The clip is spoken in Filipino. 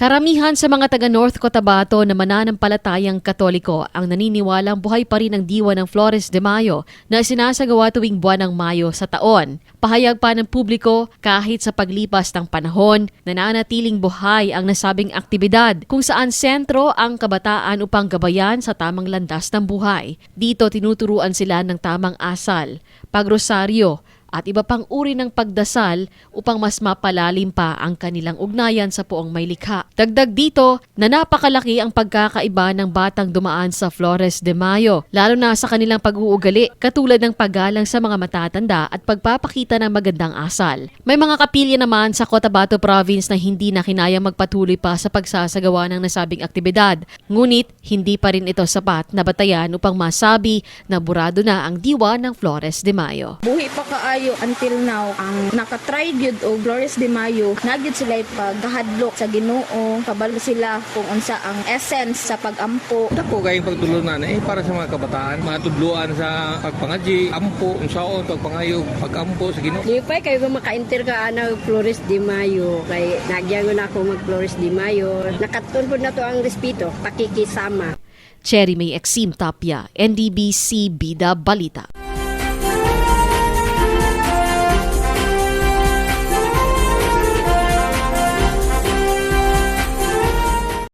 Karamihan sa mga taga North Cotabato na mananampalatayang katoliko ang naniniwalang buhay pa rin ang diwa ng Flores de Mayo na sinasagawa tuwing buwan ng Mayo sa taon. Pahayag pa ng publiko kahit sa paglipas ng panahon, nananatiling buhay ang nasabing aktibidad kung saan sentro ang kabataan upang gabayan sa tamang landas ng buhay. Dito tinuturuan sila ng tamang asal, pagrosaryo, at iba pang uri ng pagdasal upang mas mapalalim pa ang kanilang ugnayan sa puong may likha. Dagdag dito na napakalaki ang pagkakaiba ng batang dumaan sa Flores de Mayo, lalo na sa kanilang pag-uugali, katulad ng paggalang sa mga matatanda at pagpapakita ng magandang asal. May mga kapilya naman sa Cotabato Province na hindi na kinayang magpatuloy pa sa pagsasagawa ng nasabing aktibidad, ngunit hindi pa rin ito sapat na batayan upang masabi na burado na ang diwa ng Flores de Mayo. Buhi pa kaayo until now ang nakatry gyud og Glorious de Mayo nagyud sila pagahadlok sa Ginoo kabalo sila kung unsa ang essence sa pagampo Dako kayong pagtulunan eh para sa mga kabataan, mga tudluan sa pagpangaji, ampo, unsaon pagpangayog, pagampo sa Ginoo. Di pa kayo maka-enter ka ana og Flores de Mayo kay nagyangon ako mag Flores de Mayo. Nakatun na to ang respeto, pakikisama. Cherry May Exim Tapia, NDBC Bida Balita.